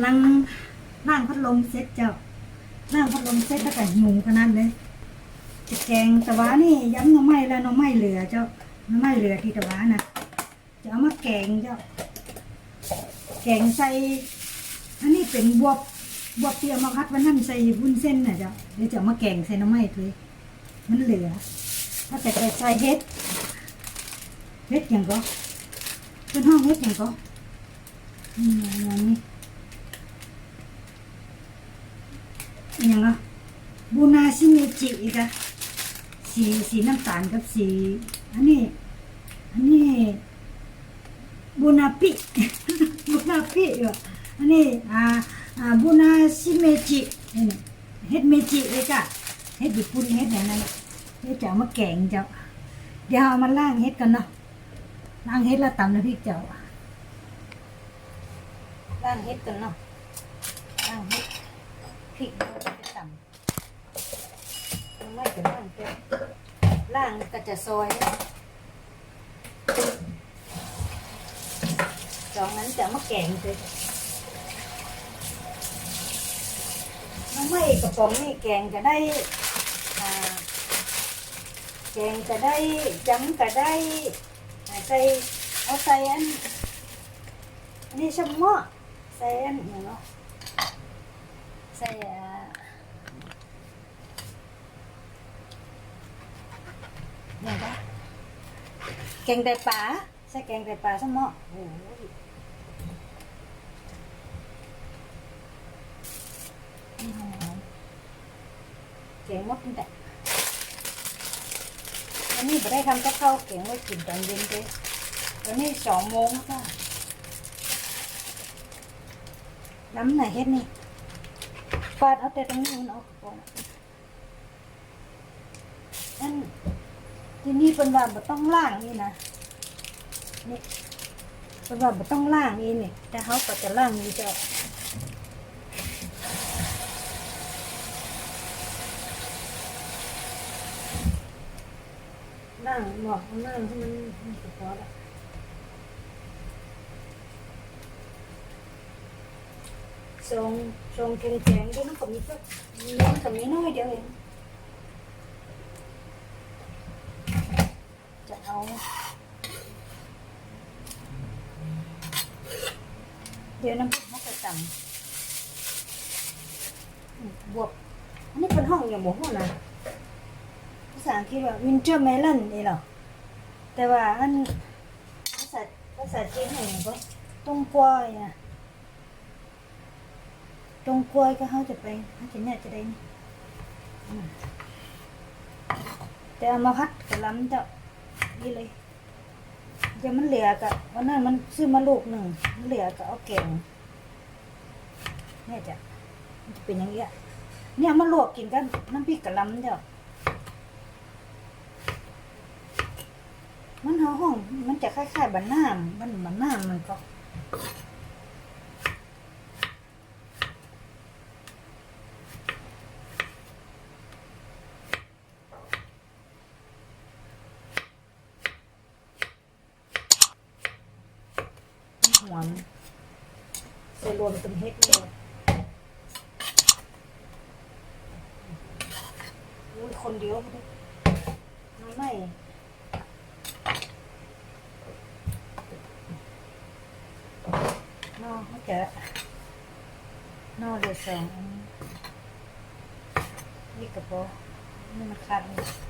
ำลังล่งพัดลมเซ็ตเจ้าล่งพัดลมเซ็ตแล้วก็หิวขนาดเลยจะแกงตะวานี่ย้ำหน้ำไม้แล้วหน้ำไม้เหลือเจ้าหน้ำไม้เหลือที่ตะวานะจะเอามาแกงเจ้าแกงใส่อันนี้เป็นบวบบวบเตียมาพัดวันนั้นใส่วุ้นเส้นน่ะเจ้าเดี๋ยวจะเอามาแกงใส่หน้ำไม้เลยมันเหลือ ถ้าแต่ใส่เฮ็ดเฮ็ดอย่างก็เป็นห้องเฮ็ดอย่างก็อืม อย่างนี้อย่างบูนาซิเมจิอีกอะสีสีน้ำตาลกับสีอันนี้ อันนี้บูนาปิบูนาปิอ่อันนี้อ่าอ่าบูนาซิเมจินี่นี่เฮ็ดเมจิเลยจ้ะเฮ็ดญี่ปุ่นเฮ็ดอย่างนั้นน่ะเดี๋ยวจะเอามาแกงเจ้าเดี๋ยวเอามาล่างเฮ็ดกันเนาะล่างเฮ็ดแล้วตำน้ำพริกเจ้าล่างเฮ็ดกันเนาะล่างเฮ็ดพริก จะซอยสองนั้นจะมาแกงเลยน้องไม่กระป๋องนี่แกงจะได้แกงก็ได้จำก็ได้ใส่เอาใส่อัน อันนี้ชะมอใส่อันเนาะใส่อ่าอย่างก็ แกงไตปลาใส่แกงไตปลาชะมอโอ้ยนี่หอมแกงหมดนี่แหละวันนี้ไม่ได้ทำกับข้าวเก่งไว้กินตอนเย็นเลยตอนนี้สองโมงแล้วค่ะน้ำไหนเฮ็ดนี่ฟาดเอาแต่ตรงนี้มันออกก่อน ที่นี่เป็นว่าบ่ต้องล่างนี่นะนี่เป็นว่าบ่ต้องล่างนี่นี่แต่เขาก็จะล่างนี่เจ้าล่างหมอกล่างให้มันมันสุดพอละทรงทรงแข็งๆด้วยมันก็มีสักมันก็มีน้อยเดียวเองจะ เอาเดี๋ยวน้ำพริกมะกระตังบวบอันนี้เป็นห้องอย่างบวห้องนะภาษาอังกฤษว่า winter melon นี่หรอแต่ว่าอันภาษาภาษาจีนอย่างก็ต้องกล้วยนะต้งกล้วยก็เขาจะไปเขาจะเนี่ยจะได้นี่แต่เอามาพัดกระหลำจะ นี่เลยเดี๋ยวมันเหลือกะวันนั้นมันซื้อมาลูกหนึ่งมันเหลือกะเอาแกงเนี่ยจ้ะมันจะเป็นอย่างเงี้ยเนี่ยมาลวกกินกันน้ำพริกกะลำเจ้ามันหอห้องมันจะคล้ายๆบันน้ำมันบันน้ำมันก็ห อมใส่รวมเป็นเฮ็ดเลยอุ้ยคนเดียวพอดีน้อยไม่นอกเขาจะนอกเดือดสองนี่กระโปรงนี่มันขาดนี่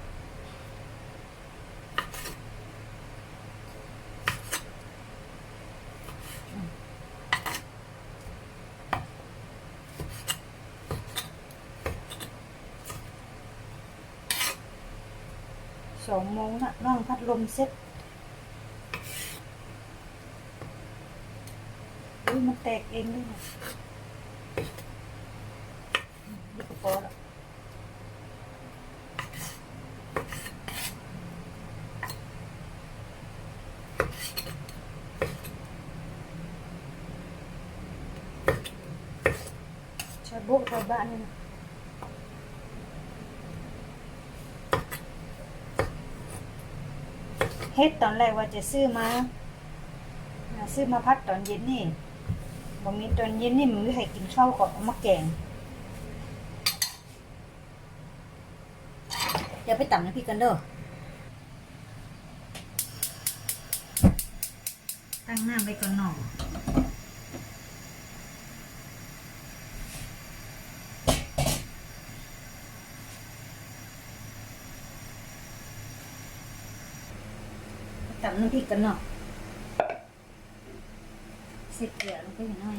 สองโมงน่ะน้องพัดลมเซ็ตอุ้ยมันแตกเองด้วยนะพอละชาบุกชาวบ้านนี่นะ เฮ็ดตอนแรกว่าจะซื้อมาซื้อมาพัดตอนเย็นนี่บ่มีตอนเย็นนี่มันไม่ให้กินข้าวก่อนเอามาแกงเดี๋ยวไปต่ำน้ำพริกกันเด้อตั้งหน้าไปก่อนหน่อย น้ำพริกกันเนาะเสร็จเกลือลงไปหน่อย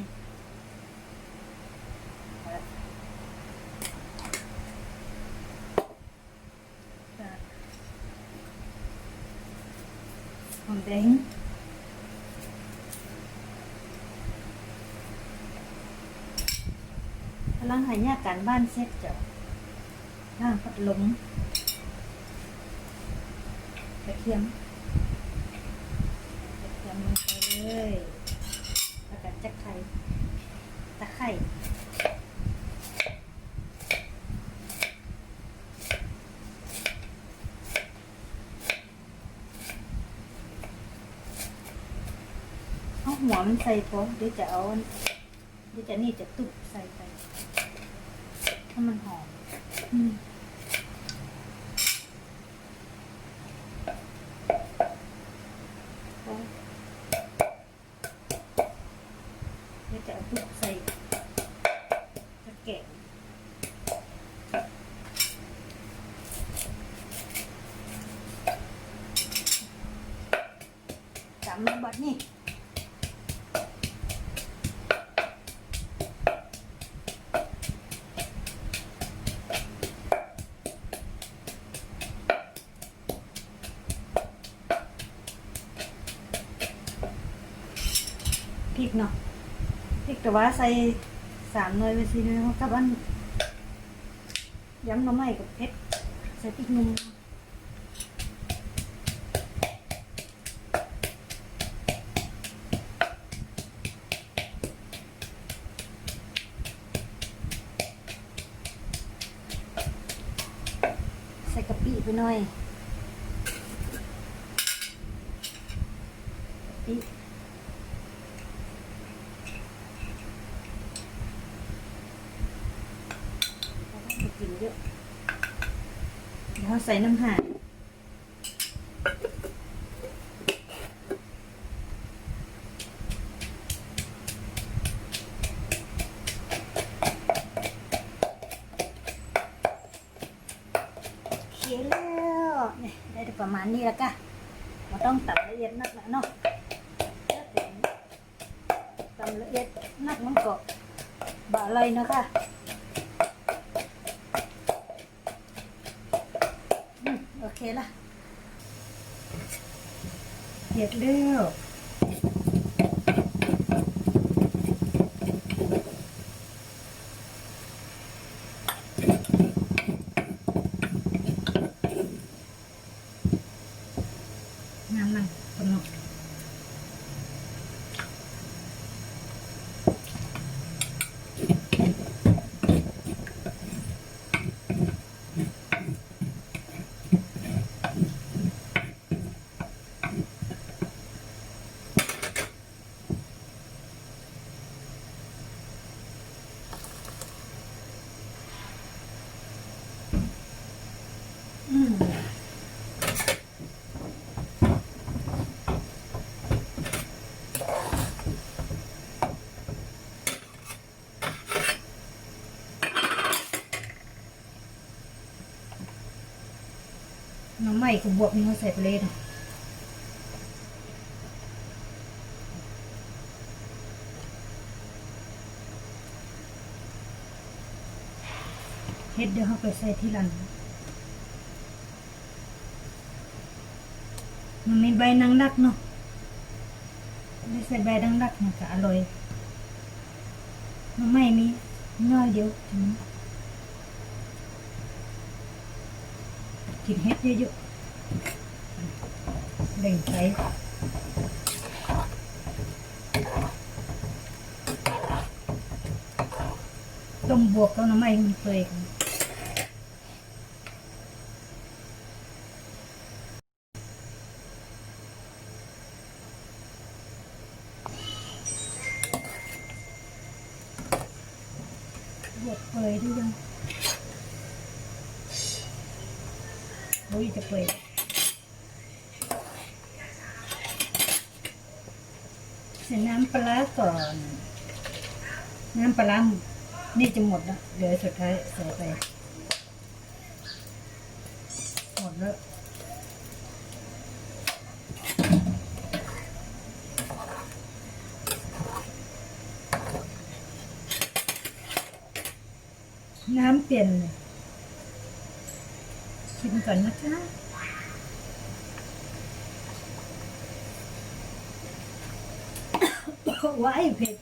หอมแดงกำลังหายาการบ้านเสร็จจ้ะล่างพัดลมกระเทียม กระเทียมลงไปเลย แล้วก็จะไข่ตะไคร่เอาหัวมันใส่พอเดี๋ยวจะเอาเดี๋ยวจะนี่จะตุบใส่ไปให้มันหอม อืมพอ เดี๋ยวจะเอาตุกใส่ตะแกรงจำลงบัดนี่ พริกเนาะพริกแต่ว่าใส่สามหน่วยไปสี่หน่วยเพราะกับอันย้ำน้ำไม่กับเพชรใส่พริกหนุ่มใส่กะปิไปหน่อยกะปิ เราต้องไป กินเยอะ เดี๋ยวใส่น้ำห่านโอเคแล้วนี่ได้ประมาณนี้แล้วก็เราต้องตัดละเอียดนักนะเนาะตัดละเอียดนักมันก็บะอะไรนะคะ อืมโอเคละ เดือดเร็วงามมันกำหนดอืม น้ำใหม่กับบวกนี่เขาใส่ไปเลยเนาะเฮ็ดเดี๋ยวเขาไปใส่ที่หลัง มันมีใบนางรักเนาะไม่ใส่ใบนางรักเนี่ยจะอร่อยมันไม่มีน้อยเดียวถึงกินเฮ็ดเยอะๆแบ่งใส่ต้มบวกกับน้ำไม่มันเปื่อยกัน วดเปื่อยหรือยัง โอ้ยจะเปื่อยใส่น้ำปลาร้าก่อน น้ำปลาร้านี่จะหมดแล้วเดี๋ยวสุดท้ายใส่ไป หมดแล้วน้ำเปลี่ยนเลย ก่อนนะคะว้ายเผ็ด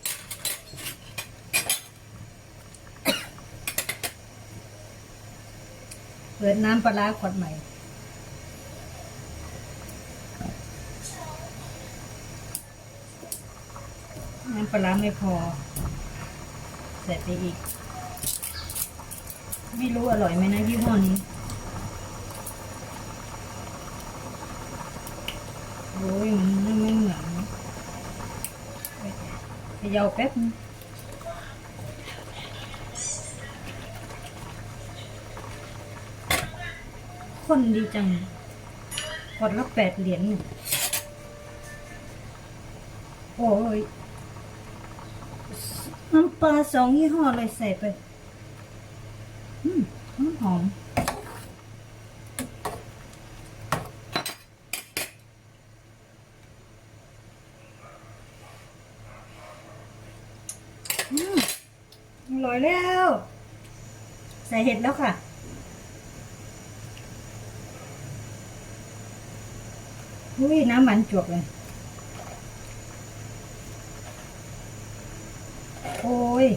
เปิดน้ำปลาขวดใหม่น้ำปลาไม่พอใส่ไปอีก ไม่รู้อร่อยไหมนะยี่ห้อนี้ อ้ยมันไม่เหมือนเขยาวแป๊บคนดีจังกดละแปดเหรียญโอ้ยน้ำปลาสองยี่ห้อเลยใส่ไป อืมหอมหอมอืมอร่อยแล้ว ใส่เห็ดแล้วค่ะ อุ้ยน้ำมันจวกเลย โอ้ย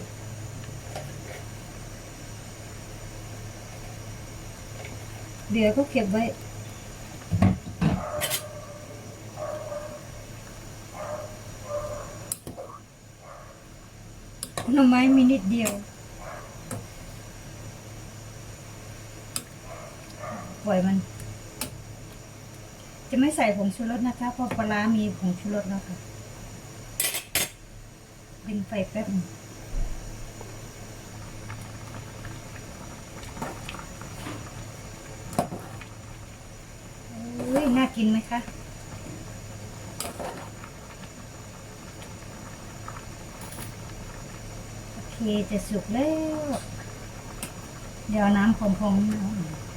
เดี๋ยวก็เก็บไว้หน่อไม้มีนิดเดียว ล่อยมัน จะไม่ใส่ผงชูรสนะคะ เพราะปลารามีผงชูรสแล้วค่ะดึงไฟแป๊บนึงอุ้ยน่ากินไหมคะโอเคจะสุกแล้ว เดี๋ยวเอาน้ำพองๆนะ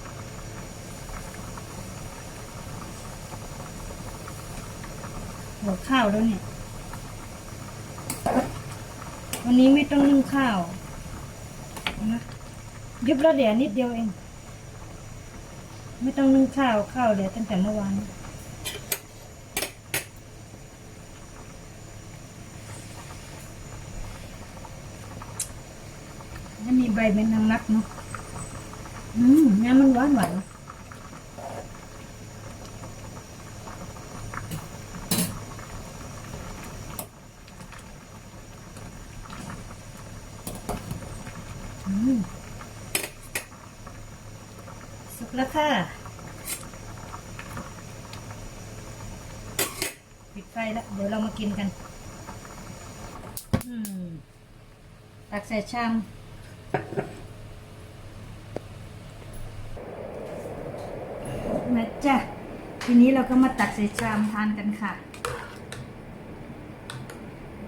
หัวข้าวแล้วเนี่ย วันนี้ไม่ต้องนึ่งข้าวนะยุบแล้วเดี๋ยวนิดเดียวเอง ไม่ต้องนึ่งข้าวข้าวเหลือตั้งแต่เมื่อวานแล้วมีใบเป็นนางรักเนาะ อืมน้ำมันหวานหวานอืม สุกแล้ว ค่ะ ปิดไฟแล้ว เดี๋ยวเรามากินกัน อืม ตักใส่ชามนะจ๊ะ ทีนี้เราก็มาตักใส่ชามทานกันค่ะ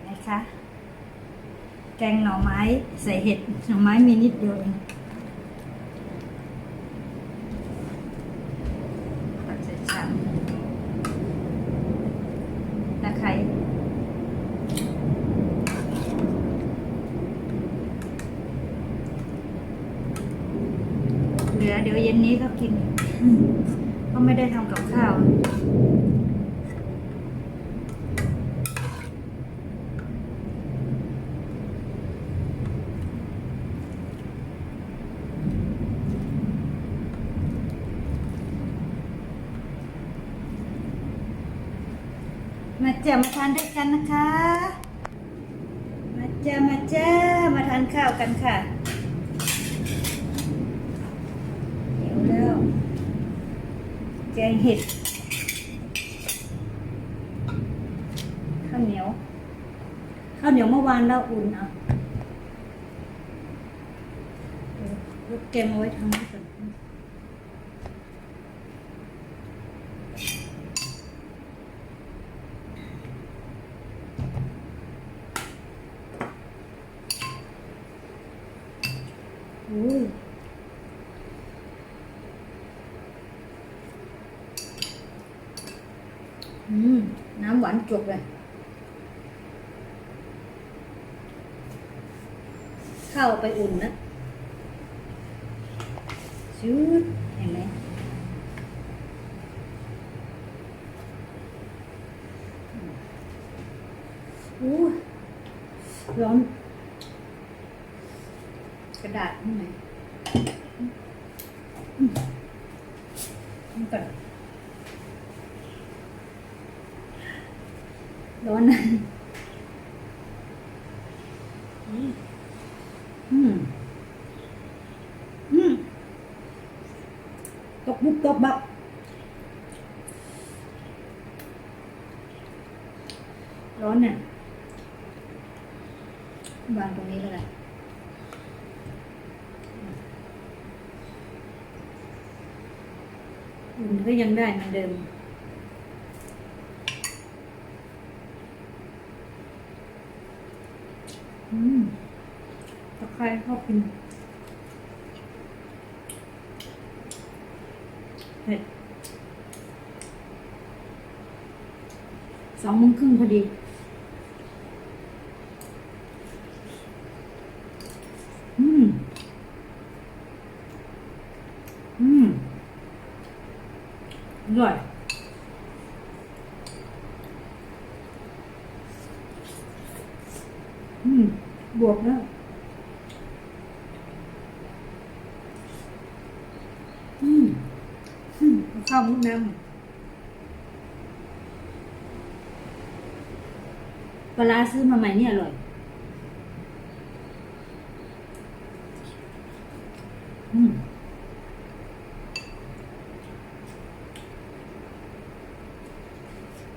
นะคะ แกงหน่อไม้ใส่เห็ด หน่อไม้มีนิดเดียวเอง ตักใส่ชามตะไคร้เหลือเดี๋ยวเย็นนี้ก็กิน ก็ไม่ได้ทำกับข้าว มาเจอมาทานด้วยกันนะคะ มาเจอมาเจอมาทานข้าวกันค่ะเดี๋ยวแล้วแกงเห็ดข้าวเหนียวข้าวเหนียวเมื่อวานเราอุ่นเอายกแกงเอาไว้ทำให้ก่อนโอืม น้ำหวานจบเลย ข้าวไปอุ่นนะชืดเห็นไหมอู้ร้อน กระดาษนี่ไหนนี่ก่อน ร้อนนะอืมอืมอืมตกบุกตกบักร้อนเนี่ยวางตรงนี้ก็ได้อุ่นก็ยังได้เหมือนเดิม อืม ต ขึ้นเผ็ดสองโมงครึ่งพอดี อืม อืมอร่อย อืม บวกแล้ว อืม อืมเอาข้าวมุกน้ำป ลาซื้อมาใหม่เนี่ยอร่อย อืม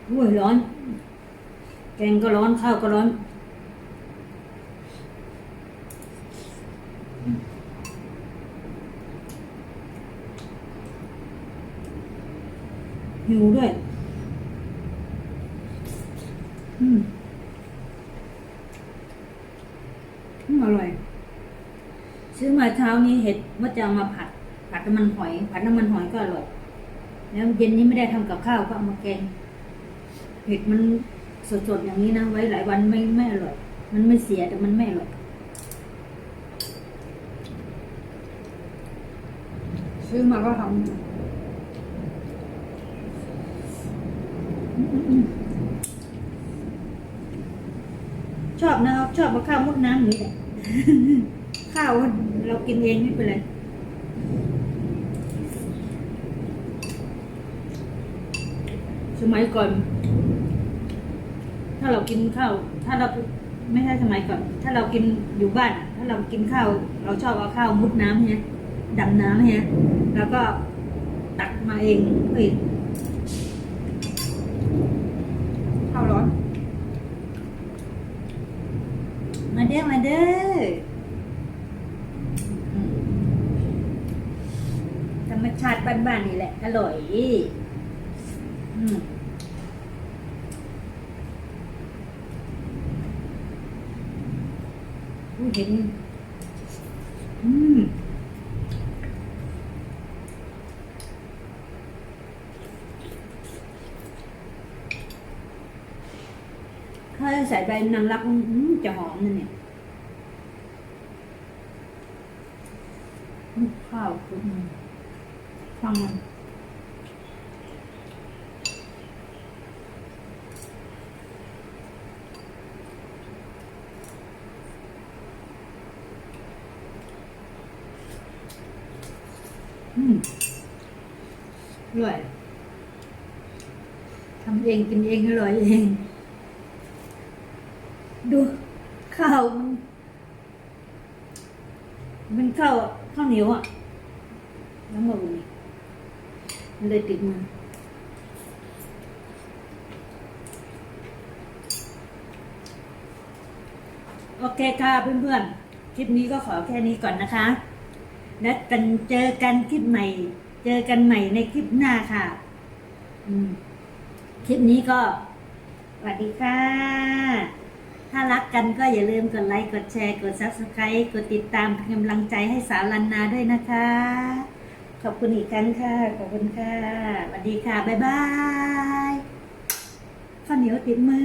โอ้ยร้อน แกงก็ร้อน ข้าวก็ร้อนหิวด้วย อืมอืมอร่อย ซื้อมาเช้านี้เห็ด ว่าจะเอามาผัด ผัดน้ำมันหอย ผัดน้ำมันหอยก็อร่อย แล้วเย็นนี้ไม่ได้ทำกับข้าวก็เอามาแกงเห็ดมันสดๆอย่างนี้นะไว้หลายวันไม่ไม่อร่อย มันไม่เสียแต่มันไม่อร่อยซื้อมาก็ทำชอบนะครับ ชอบมาข้าวมุดน้ำนี้แหละข้าว เรากินเองไม่เป็นไรสมัยก่อน ถ้าเรากินข้าว ถ้าเราไม่ใช่สมัยก่อน ถ้าเรากินอยู่บ้าน ถ้าเรากินข้าว เราชอบเอาข้าวมุดน้ำเนี่ยดำน้ำเนี่ยแล้วก็ตักมาเองเฮ้ยข้าวร้อน มาเด้อมาเด้อมธรรมชาติ บ้านๆนี่แหละ อร่อยอืมอู้เห็นอืมถ้าใส่ใบนางรักจะหอมนะเนี่ยข้าวคลุกมัน ฟังมันอืมอร่อยทำเองกินเองอร่อยเอง ดูข้าวมันมันข้าวข้าวเหนียวอะ น้ำมัน มันเลยติดมือโอเคค่ะเพื่อนๆ คลิปนี้ก็ขอแค่นี้ก่อนนะคะแล้วกันเจอกันคลิปใหม่ เจอกันใหม่ในคลิปหน้าค่ะ อืม คลิปนี้ก็สวัสดีค่ะ ถ้ารักกันก็อย่าลืมกดไลค์ กดแชร์ กด subscribe กดติดตามเป็นกำลังใจให้สาวลันนาด้วยนะคะ ขอบคุณอีกครั้งค่ะ ขอบคุณค่ะสวัสดีค่ะ บ๊ายบายข้าวเหนียวติดมือ